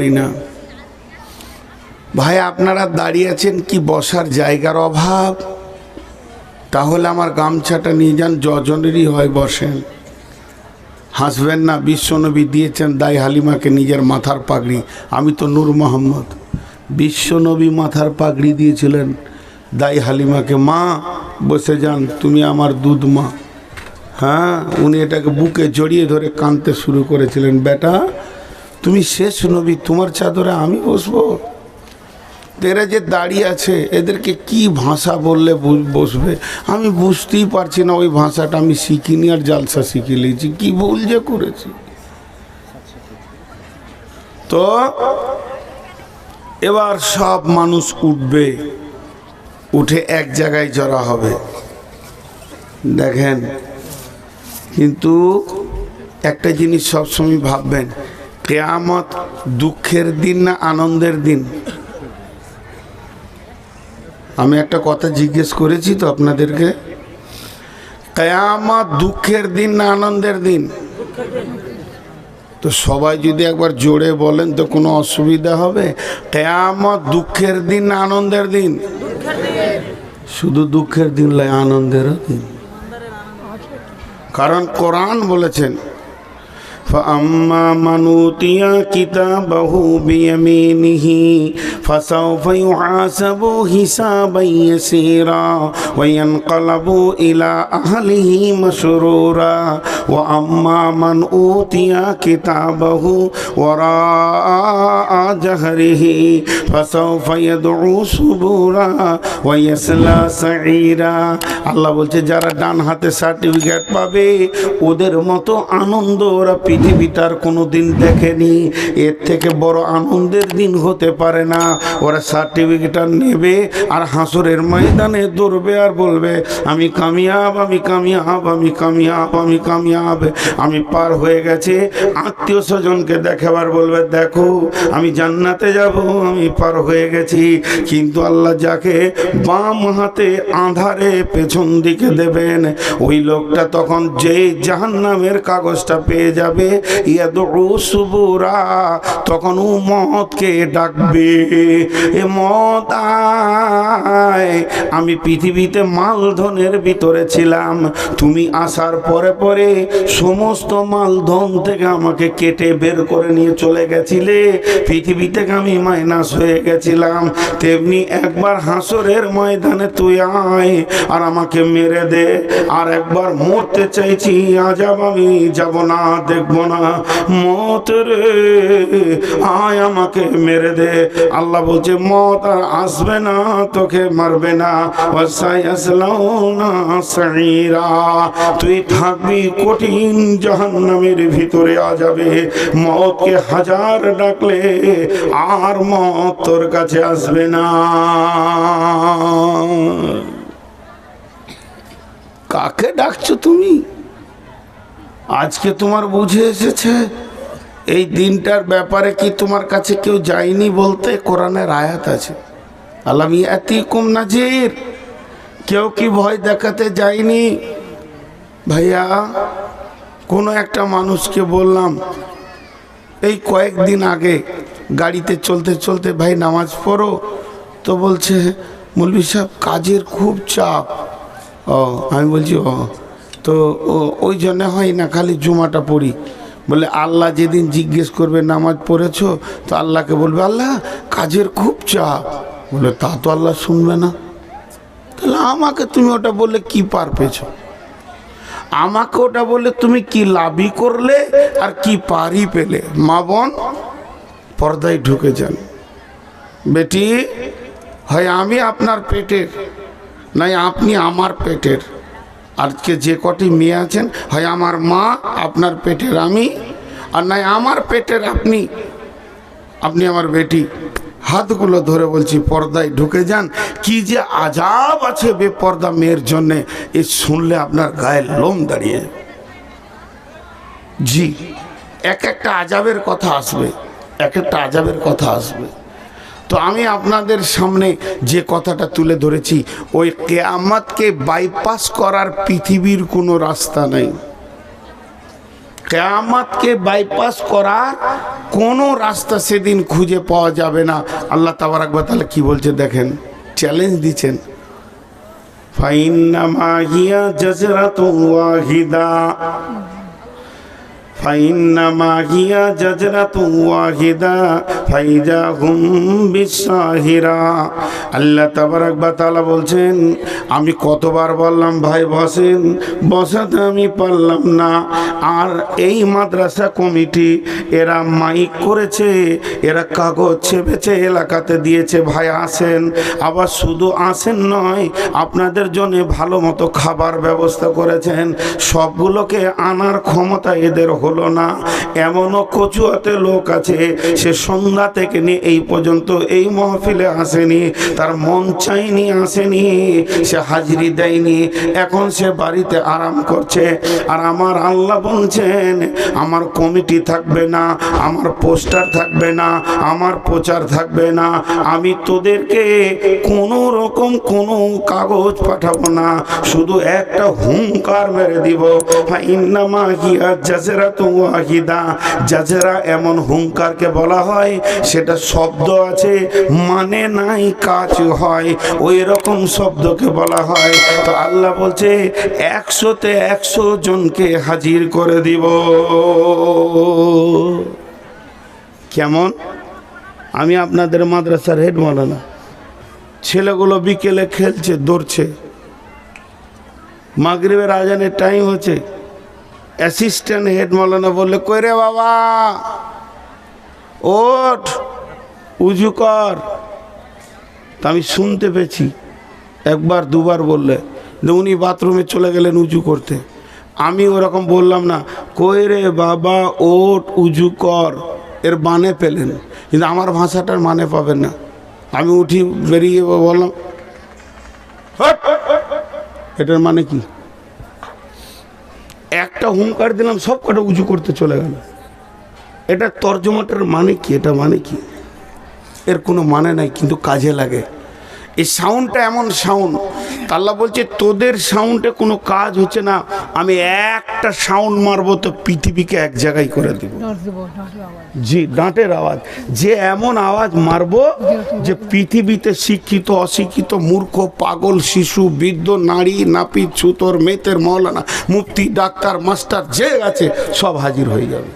পারি না। ভাই, আপনারা দাঁড়িয়ে আছেন কি বসার জায়গার অভাব? তাহলে আমার গামছাটা নিয়ে যান, যজনেরই হয় বসেন। হাসবেন না, বিশ্বনবী দিয়েছেন দাই হালিমাকে নিজের মাথার পাগড়ি। আমি তো নূর মোহাম্মদ। বিশ্বনবী মাথার পাগড়ি দিয়েছিলেন দাই হালিমাকে। মা, বসে যান, তুমি আমার দুধ মা। হ্যাঁ উনি এটাকে বুকে জড়িয়ে ধরে কাঁদতে শুরু করেছিলেন। বেটা তুমি শেষ নবী, তোমার চাদরে আমি বসবো? এরা যে দাঁড়িয়ে আছে, এদেরকে কি ভাষা বললে বসবে? আমি বুঝতেই পারছি না, ওই ভাষাটা আমি শিখিনি আর জালসা শিখে নিয়েছি। কি ভুল যে করেছি? তো, এবার সব মানুষ উঠবে, উঠে এক জায়গায় জড়া হবে। দেখেন, কিন্তু একটা জিনিস সবসময় ভাববেন কেয়ামত দুঃখের দিন না আনন্দের দিন? আমি একটা কথা জিজ্ঞেস করেছি তো আপনাদেরকে। কেয়ামত দুঃখের দিন না আনন্দের দিন? তো সবাই যদি একবার জোরে বলেন তো কোনো অসুবিধা হবে? কেয়ামত দুঃখের দিন না আনন্দের দিন? শুধু দুঃখের দিন নয়, আনন্দেরও দিন। কারণ কোরআন বলেছেন फ़म्मा मनूतिया किताबहू बियमीनिही। فسوف يحاسب حسابا يسيرا وينقلب إلى أهله مسرورا وأما من أوتي كتابه وراء جهره فسوف يدعو سبورا ويسلى سعيرا আল্লাহ বলছে যারা ডান হাতে সার্টিফিকেট পাবে ওদের মতো আনন্দ ওরা পৃথিবীতে আর কোনো দিন দেখেনি এর থেকে বড় আনন্দের দিন হতে পারে না ওরা সার্টিফিকেটটা নেবে আর হাসরের ময়দানে দৌড়বে আর বলবে, আমি কামিয়াব আমি কামিয়াব আমি কামিয়াব আমি কামিয়াব। আমি পার হয়ে গেছে, আত্মীয় স্বজনকে দেখাবার বলবে, দেখো, আমি জান্নাতে যাব, আমি পার হয়ে গেছি। কিন্তু আল্লাহ যাকে বাম হাতে আধারে পেছন দিকে দেবেন, ওই লোকটা তখন যেই জাহান্নামের কাগজটা পেয়ে যাবে ইয়াদু সুবুরা, তখন ও মতকে ডাকবে। এ মত আমি পৃথিবীতে মালধনের ভিতরে ছিলাম। তুমি আসার পরে পরে সমস্ত মালধন থেকে আমাকে কেটে বের করে নিয়ে চলে গেছিলে। পৃথিবী থেকে আমি মাইনাস হয়ে গেছিলাম। তেমনি একবার হাসরের ময়দানে তুই আয় আর আমাকে মেরে দে। আর একবার মরতে চাইছি, আজাব আমি যাব না, দেখব না। মত রে, আয় আমাকে মেরে দে। আল্লাহ বলছে, মত আসবে না, তোকে মারবে না। তুই থাকবি কঠিন জাহান্নামের ভিতরে আ যাবে। মতকে হাজার ডাকলে আর মত তোর কাছে আসবে না। কাকে ডাকছো তুমি? আজকে তোমার বুঝে এসেছে এই দিনটার ব্যাপারে কি তোমার কাছে কেউ যায়নি বলতে? কোরআনের আয়াত আছে। আলাম ইয়াতিকুম নাজির। কেউ কি ভয় দেখাতে যায়নি? ভাইয়া, কোনো একটা মানুষকে বললাম, এই কয়েকদিন আগে গাড়িতে চলতে চলতে, ভাই, নামাজ পড়ো? তো বলছে, মৌলভী সাহেব, কাজের খুব চাপ। ও, আমি বলছি, ও, তো ওই জন্য হয় না, খালি জুমাটা পড়ি। বলে, আল্লাহ যেদিন জিজ্ঞেস করবে নামাজ পড়েছো, তো আল্লাহকে বলবে, আল্লাহ, কাজের খুব চাপ। বলে, তা তো আল্লাহ শুনবে না। তাহলে আমাকে তুমি ওটা বললে কি পার পেছো আমাকে ওটা বললে তুমি কি লাভই করলে আর কি পারই পেলে? মা বোন, পর্দায় ঢুকে যান। বেটি, হয় আমি আপনার পেটের, নাই আপনি আমার পেটের। আজকে যে কটি মেয়ে আছেন, হয় আমার মা, আপনার পেটের আমি আর নাই আমার পেটের আপনি আপনি আমার বেটি। হাতগুলো ধরে বলছি, পর্দায় ঢুকে যান। কি যে আজাব আছে বেপর্দা মেয়ের জন্যে, এ শুনলে আপনার গায়ে লোম দাঁড়িয়ে। জি, এক একটা আজাবের কথা আসবে, এক একটা আজাবের কথা আসবে। তো আমি আপনাদের সামনে যে কথাটা তুলে ধরেছি, ওই কেয়ামাতকে বাইপাস করার পৃথিবীর কোনো রাস্তা নেই। কেয়ামাতকে বাইপাস করার কোনো রাস্তা সেদিন খুঁজে পাওয়া যাবে না। আল্লাহ তাবারাকবা তাহলে কি বলছে দেখেন? চ্যালেঞ্জ দিচ্ছেন। ফাইন্নামা হিয়া জাজরাতু ওয়াহিদা। আল্লাহ বলছেন, আমি কতবার বললাম, ভাই বসেন, বসাতে আমি পারলাম না। আর এই মাদ্রাসা কমিটি, এরা মাইক করেছে, এরা কাগজ ছেপেছে এলাকাতে দিয়েছে, ভাই আসেন। আবার শুধু আসেন নয়, আপনাদের জন্য ভালো মতো খাবার ব্যবস্থা করেছেন। সবগুলোকে আনার ক্ষমতা এদের হলো না। এমনও কচুয়াতে লোক আছে, সে সন্ধ্যা থেকে নিয়ে এই পর্যন্ত এই মহফিলে আসেনি, তার মন চাইনি, আসেনি, সে হাজিরি দেয়নি। এখন সে বাড়িতে আরাম করছে, আর আমার আল্লাহ বলছেন, আমার কমিটি থাকবে না, আমার পোস্টার থাকবে না, আমার প্রচার থাকবে না, আমি তোদেরকে কোনো রকম কোনো কাগজ পাঠাবো না, শুধু একটা হুঙ্কার মেরে দিব। ইন্নামা হিয়া জাজেরা তো ওয়াহিদা জাজেরা এমন হুঙ্কারকে বলা হয়, সেটা শব্দ আছে মানে নাই, কাজ হয়। ওই রকম শব্দকে বলা হয়। তো আল্লাহ বলছে, একশোতে একশো জনকে হাজির করে দিব। কেমন? আমি আপনাদের মাদ্রাসার হেড মালানা ছেলেগুলো বিকেলে খেলছে, দৌড়ছে। মাগরিবের আজানের টাইম হচ্ছে। অ্যাসিস্ট্যান্ট হেড মালানা বললে, কই রে বাবা? ওঠ, উজু কর। তা আমি শুনতে পেয়েছি। একবার, দুবার বললে উনি বাথরুমে চলে গেলেন উজু করতে। আমি ওরকম বললাম না, কই রে বাবা ওট উজু কর। এর মানে পেলেন। কিন্তু আমার ভাষাটার মানে পাবেন না। আমি উঠি বেরিয়ে বললাম! এটার মানে কি? একটা হুঙ্কার দিলাম, সব কটা উঁচু করতে চলে গেল। এটা তর্জমাটার মানে কি? এটা মানে কি? এর কোনো মানে নাই, কিন্তু কাজে লাগে। এই সাউন্ডটা এমন সাউন্ড আল্লাহ বলছে তোদের সাউন্ডে কোনো কাজ হচ্ছে না আমি একটা সাউন্ড মারবো তো পৃথিবীকে এক জায়গায় করে দিব। জি দাঁতের আওয়াজ। যে এমন আওয়াজ মারবো যে পৃথিবীতে শিক্ষিত অশিক্ষিত মূর্খ পাগল শিশু বৃদ্ধ নারী নাপিত ছুতর মেতের মৌলানা মুফতি ডাক্তার মাস্টার যে আছে সব হাজির হয়ে যাবে।